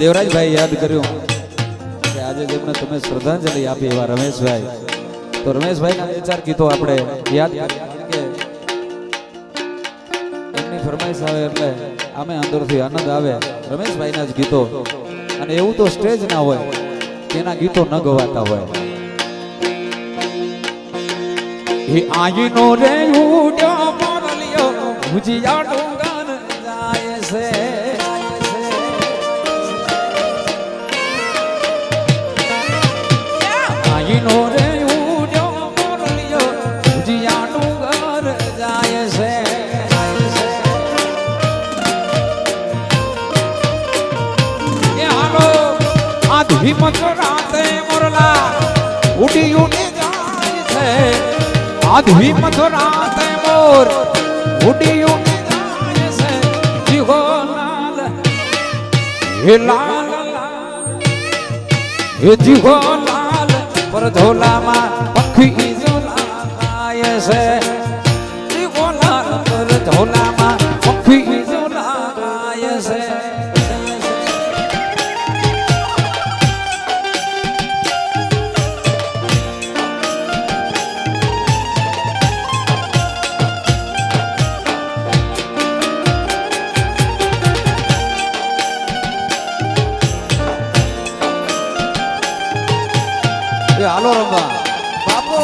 દેવરાજભાઈ યાદ કર્યું કે આજે જેમને તમે શ્રદ્ધાંજલિ આપી એવા રમેશભાઈ. તો રમેશભાઈના બે ચાર ગીતો આપણે યાદ કે એમની ફરમાઈશ આવે એટલે આમે અંદરથી આનંદ આવે રમેશભાઈના જ ગીતો. અને એવું તો સ્ટેજ ના હોય એના ગીતો ન ગવાતા હોય. એ રે ઉડ્યો મોરલિયો ભુજિયા આઈનો રે ઉડ્યો મોરલિયો ભુજિયા ડુંગર જાય છે. એ હાલો આધી મત રાતે મોરલા ઉડી ઉડી જાય છે. આધી મત રાતે મોર ઉડી ઉડી જાય છે. જીવો લાલ, હે લાલ હે જીવો ધોલામાં પખી ઝોલા ખાય છે. એ હાલો રમવા. બાપો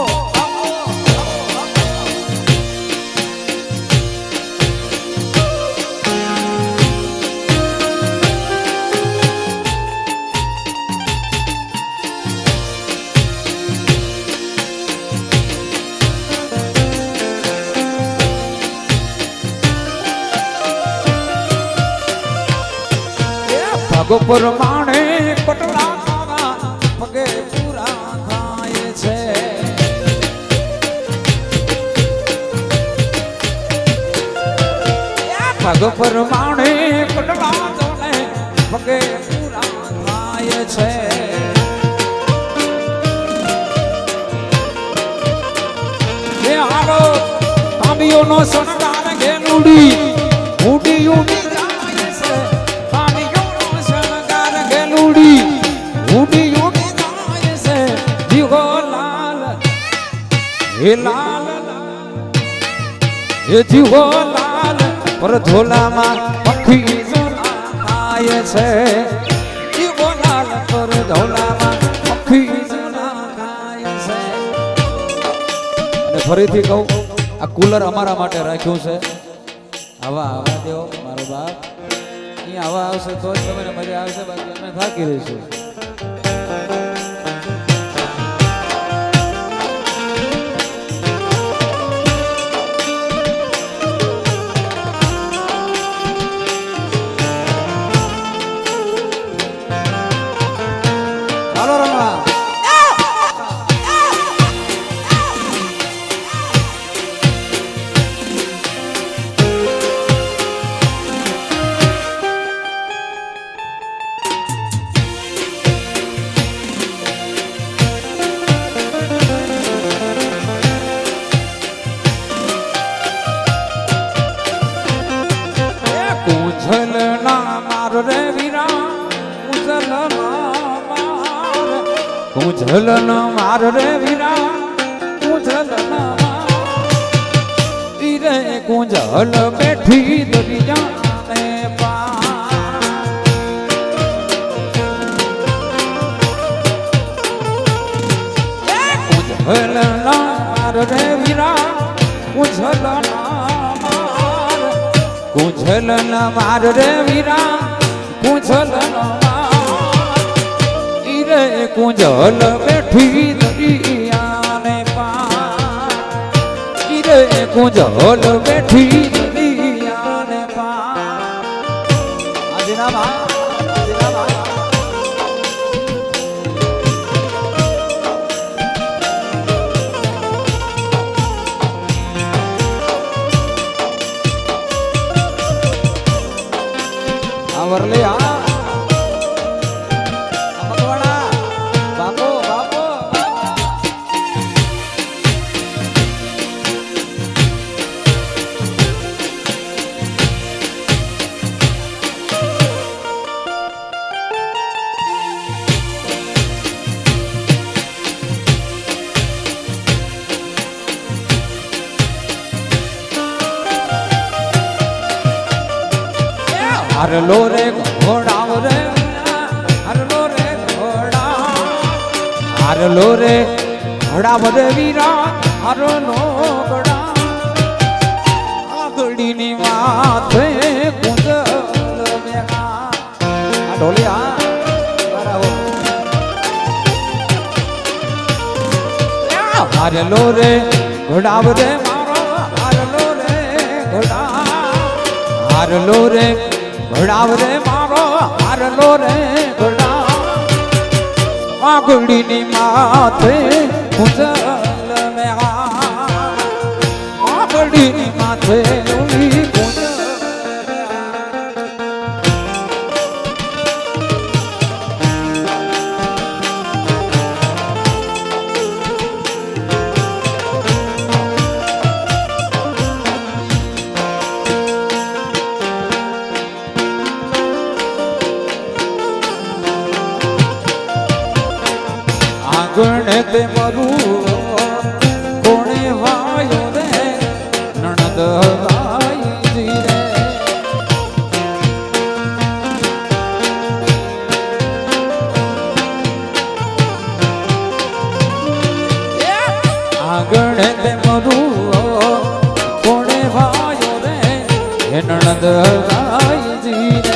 ભાગો પ્રમાણે ભાગો પરમાણે કડવા જોને પગે પૂરા થાય છે. હે આરો તાંબીઓનો શણગાર ઘેલુડી ઉડી ઉડી જાય છે. તાંબીઓનો શણગાર ઘેલુડી ઉડી ઉડી છે. દીવો લાલ, હે લાલ, હે જીવો લાલ. પર ધોલામાં પખી ખાય છે. જીવો લાલ પર ધોલામાં પખી અને ફરીથી કહું, આ કુલર અમારા માટે રાખ્યું છે. આવા આવા દેવો, મારો બાપ. અહીંયા આવા આવશે તો જ તમને મજા આવશે, બાકી અમે થાકી રહીશું. કુંજલ ના માર રે વીરા કુંજલ ના માર. ઈ રે કુંજલ બેઠી દરિયા ને પાર. કુંજલ માર રે વીરા કુંજલ કુંજલ માર રે વીરા કુંજલ રે કુંજલ બેઠી દરિયાને પાર. રે કુંજલ બેઠી દરિયાને પાર. આજના બા હારલો રે ઘોડાવ રે, હરલો રે ઘોડા. હરલો રે ઘોડાવ રે વીરા હરલો ઘોડા આગળની માથે કુંજલ મેઘા આ ઢોલિયા હારલો રે ઘોડાવ રે મારો, હારલો રે ઘોડા. હારલો રે ઘોડાવ રે મારો હારલો રે ઘોડા આગળની માથે કુંજલ મેઘા આગળની માથે આંગણે તે મરું કોણે વાયો રે? નણદ ગાયજી રે. આંગણે તે મરું કોણે વાયો રે? નણદ ગાયજી રે.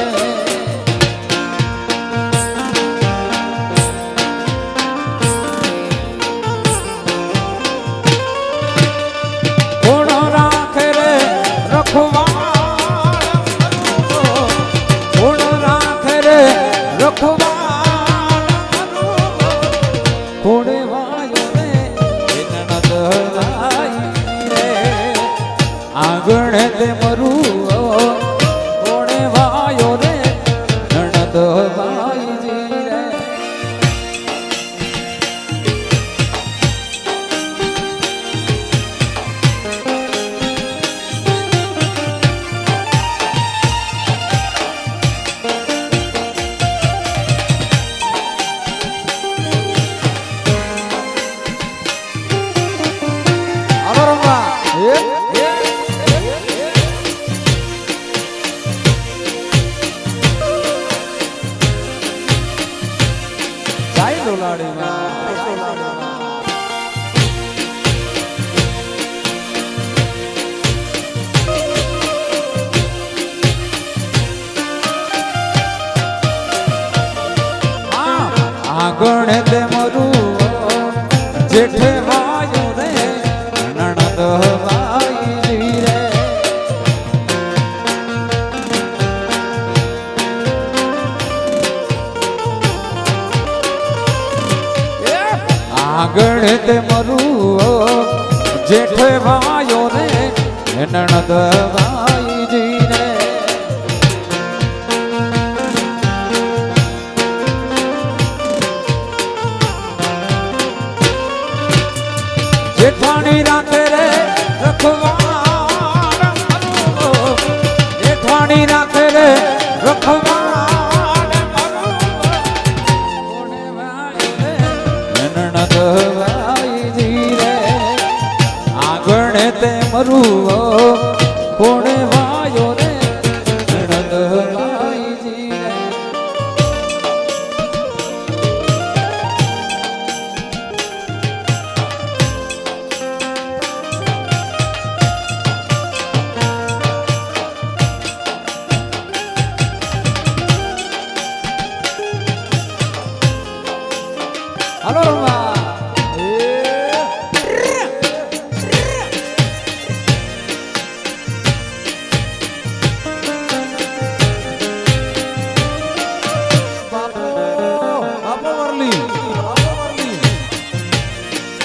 લોલાડીમાં આગળ તે મરું જેઠે વાયો રે નણદ આગળ તે મરું જેઠે વાયો રે નણદ રે જેઠાણી રાખે રે રખવા. જેઠાણી રાખે રે રખવાળ મરું કોણે વાયો રે? હાલો